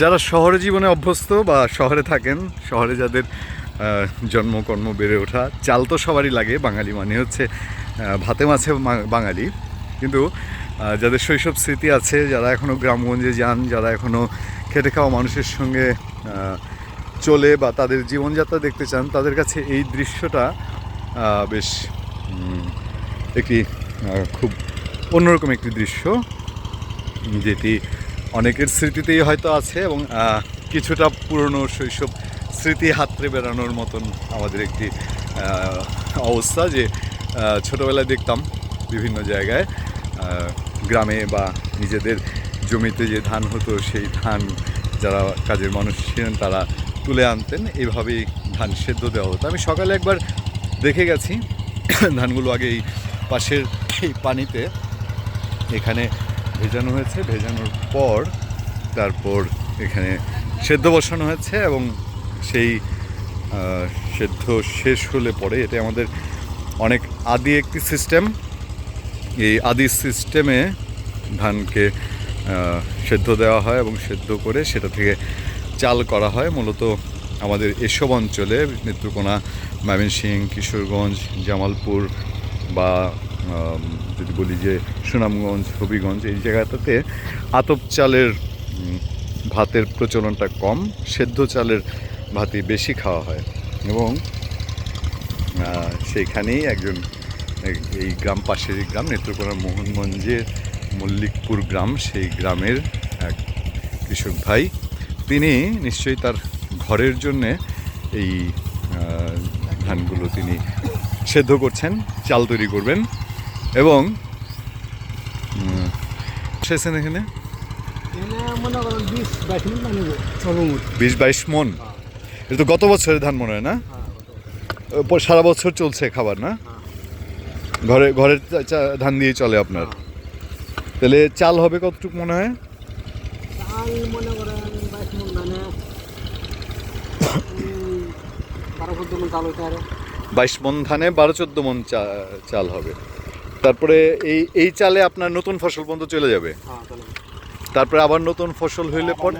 যারা শহরে জীবনে অভ্যস্ত বা শহরে থাকেন, শহরে যাদের জন্মকর্ম বেড়ে ওঠা, চাল তো সবারই লাগে, বাঙালি মানে হচ্ছে ভাতে মাছে বাঙালি। কিন্তু যাদের শৈশব স্মৃতি আছে, যারা এখনও গ্রামগঞ্জে যান, যারা এখনও খেটে খাওয়া মানুষের সঙ্গে চলে বা তাদের জীবনযাত্রা দেখতে চান, তাদের কাছে এই দৃশ্যটা বেশ একটি খুব অন্যরকম একটি দৃশ্য, যেটি অনেকের স্মৃতিতেই হয়তো আছে এবং কিছুটা পুরনো শৈশব স্মৃতি হাতড়ে বেড়ানোর মতন আমাদের একটি অবস্থা যে ছোটোবেলায় দেখতাম বিভিন্ন জায়গায় গ্রামে বা নিজেদের জমিতে যে ধান হতো, সেই ধান যারা কাজের মানুষ ছিলেন তারা তুলে আনতেন। এইভাবেই ধান সেদ্ধ দেওয়া হতো। আমি সকালে একবার দেখে গেছি, ধানগুলো আগে এই পাশের এই পানিতে এখানে ভেজানো হয়েছে। ভেজানোর পর তারপর এখানে সেদ্ধ বসানো হয়েছে এবং সেই সেদ্ধ শেষ হলে পরে এটা আমাদের অনেক আদি একটি সিস্টেম এই আদি সিস্টেমে ধানকে সেদ্ধ দেওয়া হয় এবং সেদ্ধ করে সেটা থেকে চাল করা হয়। মূলত আমাদের এসব অঞ্চলে নেত্রকোনা, ময়মনসিংহ, কিশোরগঞ্জ, জামালপুর বা যদি বলি যে সুনামগঞ্জ, হবিগঞ্জ, এই জায়গাটাতে আতপ চালের ভাতের প্রচলনটা কম, সেদ্ধ চালের ভাতই বেশি খাওয়া হয় এবং সেইখানেই একজন এই- গ্রাম পাশেরই গ্রাম, নেত্রকোনা মোহনগঞ্জের মল্লিকপুর গ্রাম, সেই গ্রামের এক কৃষক ভাই। তিনি নিশ্চয়ই তার ঘরের জন্যে এই ধানগুলো তিনি সেদ্ধ করছেন, চাল তৈরি করবেন। এবং উম, এসেছেন এখানে? এনে মনে করেন বিশ বাইশ মানে মন? এটা তো গত বছরের ধান মনে হয় না? ওপর সারা বছর চলছে খাবার না? ঘরে ঘরের ধান দিয়ে চলে আপনার। তাহলে চাল হবে কতটুকু মনে হয়? চাল মনে করেন বাইশ মন ধানে বারো চোদ্দ মন চা- চাল হবে। তারপরে এই এই চালে আপনার নতুন ফসল পর্যন্ত চলে যাবে। হ্যাঁ তারপরে আবার নতুন ফসল হইলে পর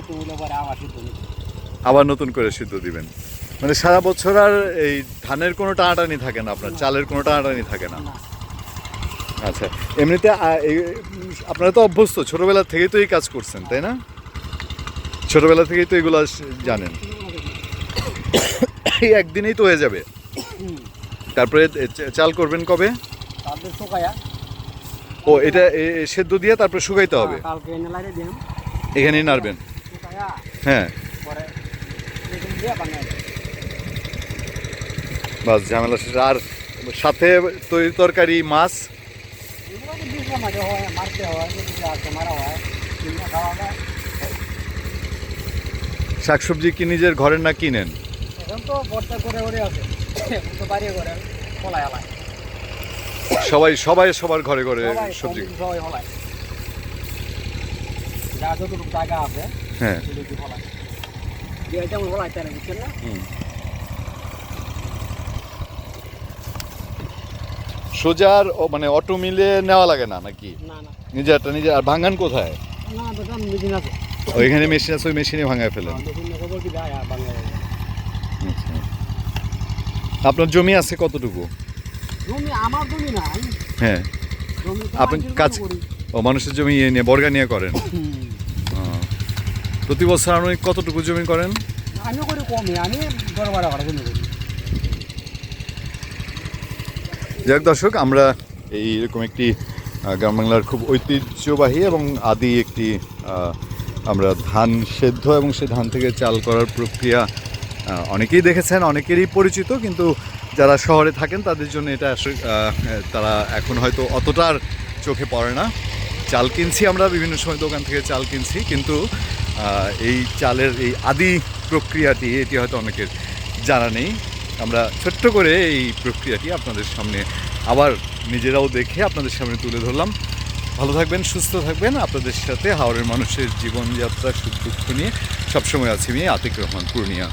আবার নতুন করে সিদ্ধ দিবেন। মানে সারা বছর আর এই ধানের কোনো টানাটানি থাকে না আপনার চালের কোনো টানাটানি থাকে না। আচ্ছা এমনিতে আপনারা তো অভ্যস্ত ছোটবেলা থেকেই তো এই কাজ করছেন তাই না? ছোটোবেলা থেকেই তো এগুলো জানেন। এই একদিনেই তো হয়ে যাবে। তারপরে চাল করবেন কবে? শুকায়া। ও এটা সেদ্ধ দিয়ে তারপরে শুকাইতে হবে? হ্যাঁ, কালকে এনে লাগিয়ে দিলাম এখানেই নাড়বেন? হ্যাঁ। বাস ঝামেলা শেষ। আর সাথে তৈরি তরকারি মাছ? শাকসবজি কি নিজের ঘরের না কিনেন? এখন তো বর্ষা করে ওরে আছে। এখন তো বাড়ি করে ফলায় আলায়। সবাই সবাই সবার ঘরে ঘরে সবজি সবাই ফলায় যা যতটুকু জায়গা আছে হ্যাঁ। সেটুকু যেমন ফলায় তাই না বুঝছেন না? সোজার মানে অটো মিলে নেওয়া লাগে না নাকি? নিজেরটা নিজে আর ভাঙান কোথায়? না মেশিন আছে। ওইখানে মেশিন আছে ওই মেশিনে ভাঙায় ফেলেন। আপনার জমি আছে কতটুকু? আমার জমি না হ্যাঁ। আপনি কাজ- ও মানুষের জমি ইয়ে নিয়ে বর্গা নিয়ে করেন? প্রতি বছর আনুমানিক কতটুকু জমি করেন? আমিও করি কমই আমি জমি করি। যাক দর্শক আমরা এই এরকম একটি গ্রাম বাংলার খুব ঐতিহ্যবাহী এবং আদি একটি আমরা ধান সেদ্ধ এবং সেই ধান থেকে চাল করার প্রক্রিয়া অনেকেই দেখেছেন অনেকেরই পরিচিত কিন্তু যারা শহরে থাকেন, তাদের জন্য এটা তারা এখন হয়তো অতটা আর চোখে পড়ে না। চাল কিনছি আমরা বিভিন্ন সময়, দোকান থেকে চাল কিনছি, কিন্তু এই চালের এই আদি প্রক্রিয়াটি, এটি হয়তো অনেকের জানা নেই। আমরা ছোট্ট করে এই প্রক্রিয়াটি আপনাদের সামনে আবার নিজেরাও দেখে আপনাদের সামনে তুলে ধরলাম। ভালো থাকবেন, সুস্থ থাকবেন। আপনাদের সাথে হাওড়ের মানুষের জীবনযাত্রা, সুখ দুঃখ নিয়ে সবসময় আছি আমি, আতিক রহমান, পূর্ণিয়া।